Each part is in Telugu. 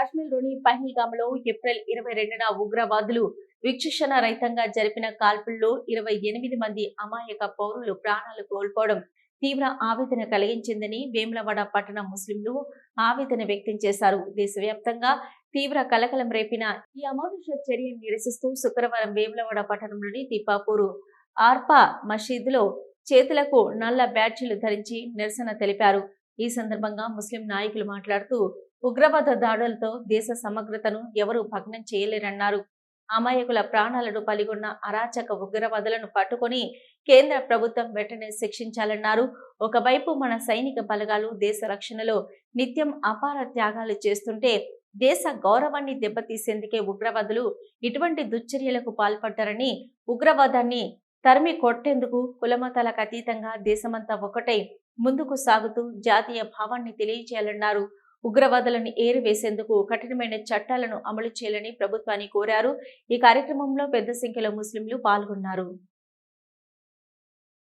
కాశ్మీర్లోని పహల్గామ్లో ఏప్రిల్ ఇరవై రెండున ఉగ్రవాదులు విక్షిషణ రహితంగా జరిపిన కాల్పుల్లో ఇరవై ఎనిమిది మంది అమాయక పౌరులు ప్రాణాలు కోల్పోవడం తీవ్ర ఆవేదన కలిగించిందని వేములవాడ పట్టణ ముస్లింలు ఆవేదన వ్యక్తం చేశారు. దేశవ్యాప్తంగా తీవ్ర కలకలం రేపిన ఈ అమానుష చర్యను నిరసిస్తూ శుక్రవారం వేములవాడ పట్టణంలోని దీపాపూరు ఆర్పా మసీదులో చేతులకు నల్ల బ్యాడ్జీలు ధరించి నిరసన తెలిపారు. ఈ సందర్భంగా ముస్లిం నాయకులు మాట్లాడుతూ ఉగ్రవాద దాడులతో దేశ సమగ్రతను ఎవరూ భగ్నం చేయలేరన్నారు. అమాయకుల ప్రాణాలను పలిగొన్న అరాచక ఉగ్రవాదులను పట్టుకొని కేంద్ర ప్రభుత్వం వెంటనే శిక్షించాలన్నారు. ఒకవైపు మన సైనిక బలగాలు దేశ రక్షణలో నిత్యం అపార త్యాగాలు చేస్తుంటే దేశ గౌరవాన్ని దెబ్బతీసేందుకే ఉగ్రవాదులు ఇటువంటి దుశ్చర్యలకు పాల్పడ్డారని ఉగ్రవాదాన్ని తరిమి కొట్టేందుకు కులమతాలకు అతీతంగా దేశమంతా ఒకటై ముందుకు సాగుతూ జాతీయ భావాన్ని తెలియచేయాలన్నారు. ఉగ్రవాదులను ఏరివేసేందుకు కఠినమైన చట్టాలను అమలు చేయాలని ప్రభుత్వాన్ని కోరారు. ఈ కార్యక్రమంలో పెద్ద సంఖ్యలో ముస్లింలు పాల్గొన్నారు.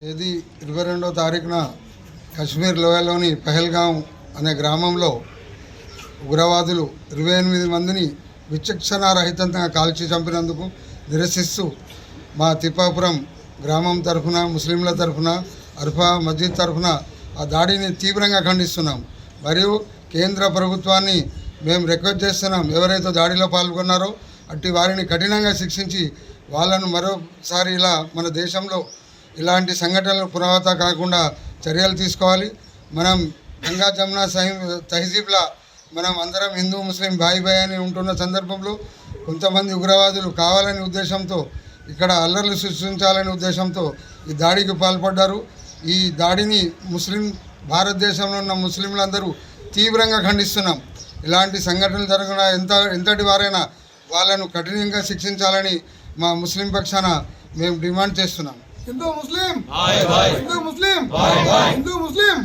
తేదీ ఇరవై రెండవ తారీఖున కశ్మీర్ లోయలోని పహల్గాం అనే గ్రామంలో ఉగ్రవాదులు ఇరవై ఎనిమిది మందిని విచక్షణారహితంగా కాల్చి చంపినందుకు నిరసిస్తూ మా తిప్పాపురం గ్రామం తరఫున ముస్లింల తరఫున అర్ఫా మస్జిద్ తరఫున ఆ దాడిని తీవ్రంగా ఖండిస్తున్నాం. మరియు కేంద్ర ప్రభుత్వాన్ని మేము రిక్వెస్ట్ చేస్తున్నాం. ఎవరైతే దాడిలో పాల్గొన్నారో అట్టి వారిని కఠినంగా శిక్షించి వాళ్ళను మరోసారి ఇలా మన దేశంలో ఇలాంటి సంఘటనలు పునరావృత కాకుండా చర్యలు తీసుకోవాలి. మనం గంగా జమున సహి తహజీబ్లా మనం అందరం హిందూ ముస్లిం భాయి భాయి అని ఉంటున్న సందర్భంలో కొంతమంది ఉగ్రవాదులు కావాలనే ఉద్దేశంతో ఇక్కడ అల్లర్లు సృష్టించాలనే ఉద్దేశంతో ఈ దాడికి పాల్పడ్డారు. ఈ దాడిని ముస్లిం భారతదేశంలో ఉన్న ముస్లింలందరూ తీవ్రంగా ఖండిస్తున్నాం. ఇలాంటి సంఘటనలు జరిగిన ఎంత ఎంతటి వారైనా వాళ్ళను కఠినంగా శిక్షించాలని మా ముస్లిం పక్షాన మేము డిమాండ్ చేస్తున్నాం. హిందూ ముస్లిం! హిందూ ముస్లిం! హిందూ ముస్లిం!